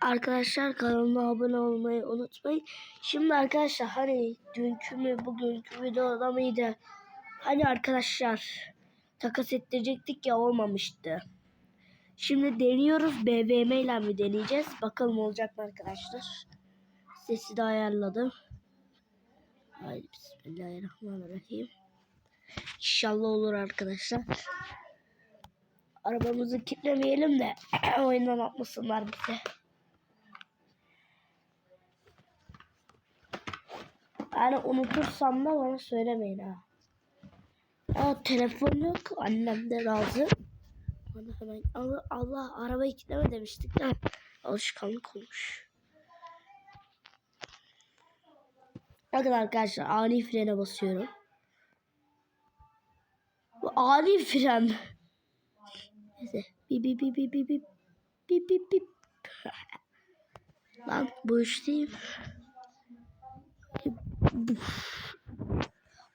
arkadaşlar kanalıma abone olmayı unutmayın. Şimdi arkadaşlar hani dünkü mü bugünkü videoda mıydı? Hani arkadaşlar takas ettirecektik ya olmamıştı. Şimdi deniyoruz. BVM ile mi deneyeceğiz? Bakalım olacak mı arkadaşlar? Sesi de ayarladım. Haydi bismillahirrahmanirrahim. İnşallah olur arkadaşlar. Arabamızı kilitlemeyelim de oyundan atmasınlar bize. Yani unutursam da bana söylemeyin ha. Ya telefon yok. Annem de razı. Bana hemen Allah, Allah arabayı kilitleme demiştik de alışkanlık olmuş. Bakın arkadaşlar ani frene basıyorum. Bu ani fren. Neyse. Bip bip bip bip bip bip. Bip bip. Lan değil.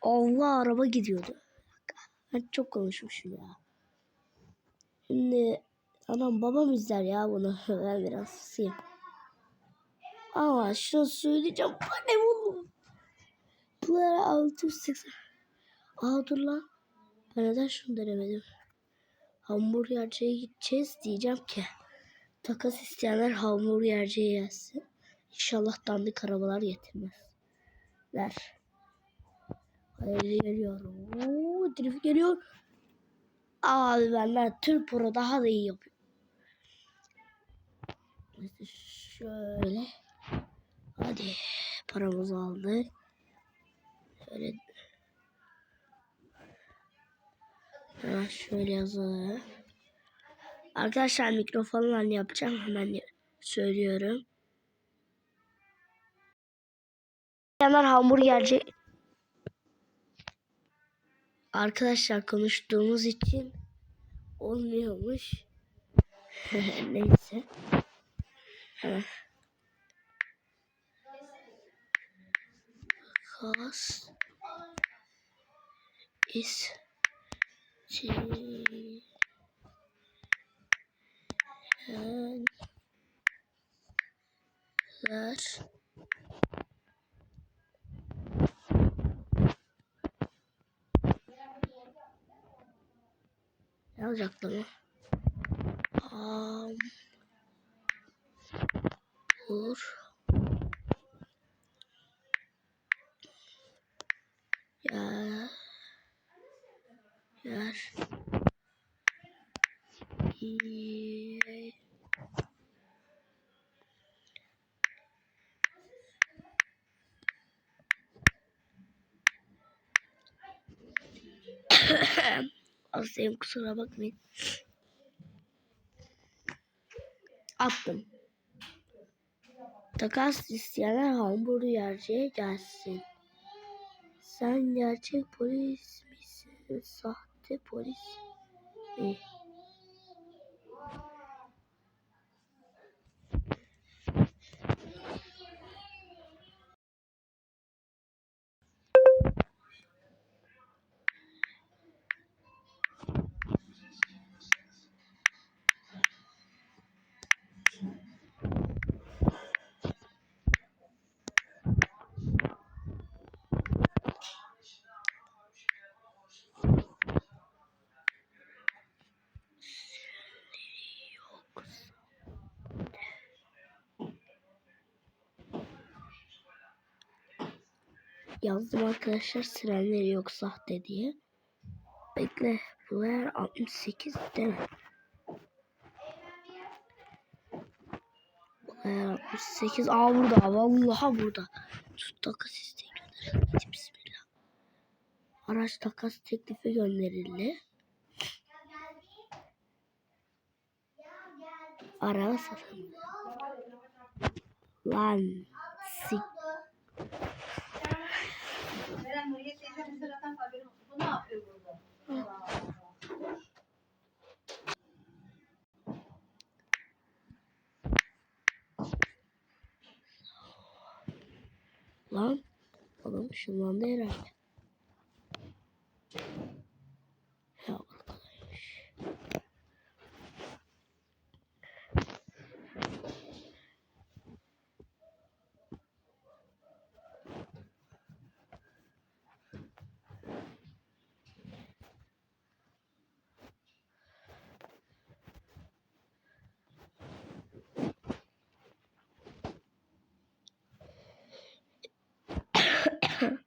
Allah araba gidiyordu. Ben çok konuşmuşum ya. Şimdi anam babam izler ya bunu. Ben biraz susayım. Ama şunu söyleyeceğim. Ne oğlum? Bunlara 680. Aa dur lan. Ben neden şunu denemedim? Hamburgerciye gideceğiz diyeceğim ki. Takas isteyenler hamburgerciye gelsin. İnşallah dandik arabalar getirmezler. Hayır geliyor. Oo, drift geliyor. Abi benden Türk Pro daha da iyi yapıyor. Şöyle. Hadi paramızı aldık. Şöyle Ha, şöyle yazalım. Arkadaşlar mikrofonla yapacağım. Hemen söylüyorum. Yanar hamburgerci. Arkadaşlar konuştuğumuz için olmuyormuş. Neyse. Hemen. Kas is Çiğenler Ne yazacaktı bu? Ham Vur Ya Yer İyi Hastayım kusura bakmayın. Attım. Takas isteyenler hamburgerciye gelsin. Sen gerçek polis misin? Sahte polis mi? Yazdım arkadaşlar sirenleri yok sahte diye. Bekle. Blair 68 değil mi? Blair 68. Aa burada. Vallahi burada. Tut takas isteği gönderildi. Bismillah. Araç takas teklifi gönderildi. Araba satın. Lan sik lan. Adam ışınlandı herhalde. Ya arkadaş. Bakayım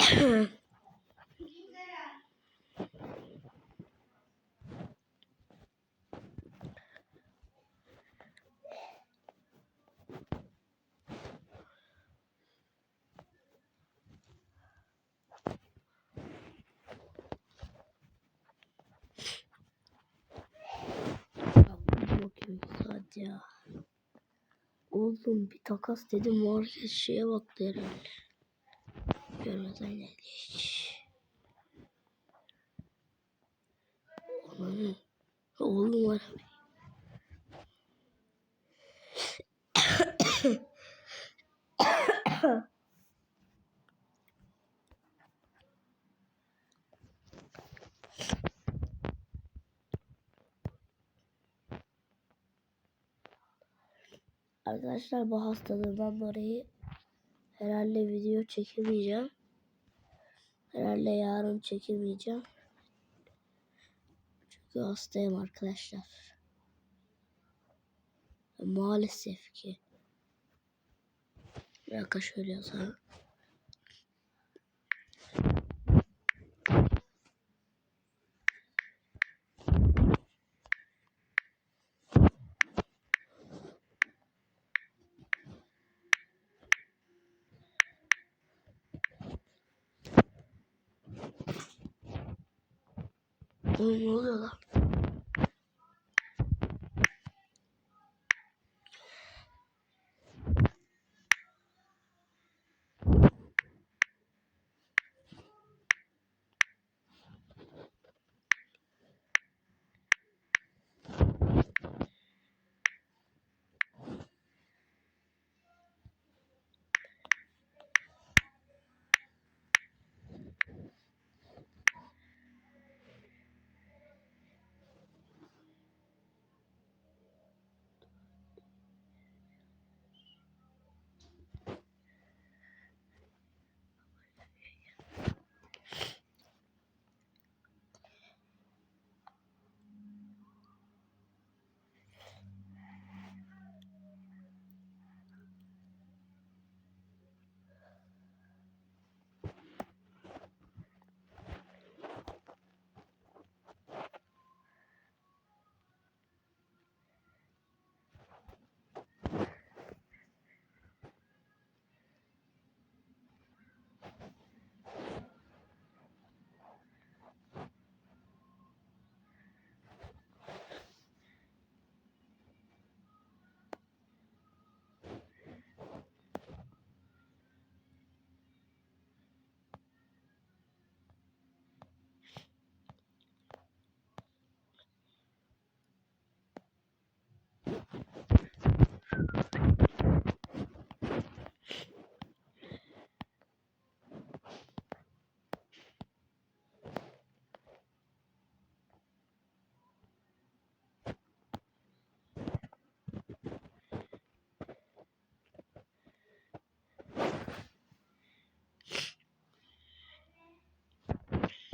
saat ya. Oğlum bir takas dedim var şeye baktı herhalde. Geldi hiç. Oğlum, oğlum var. Arkadaşlar bu hastalığımdan dolayı herhalde video çekemeyeceğim. Herhalde yarın çekemeyeceğim. Çünkü hastayım arkadaşlar. Maalesef ki. Bir dakika şöyle yazalım. Oğlum ne oluyor lan?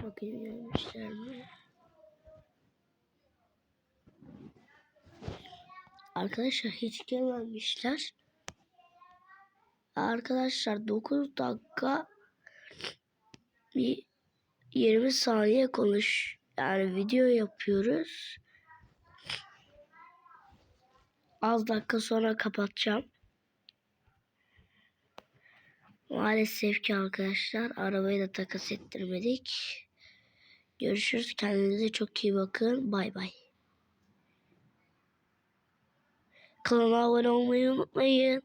Bakayım gelmişler mi? Arkadaşlar hiç gelmemişler. Arkadaşlar 9 dakika bir 20 saniye konuş. Yani video yapıyoruz. Az dakika sonra kapatacağım. Maalesef ki arkadaşlar arabayı da takas ettirmedik. Görüşürüz. Kendinize çok iyi bakın. Bay bay. Kanala abone olmayı unutmayın.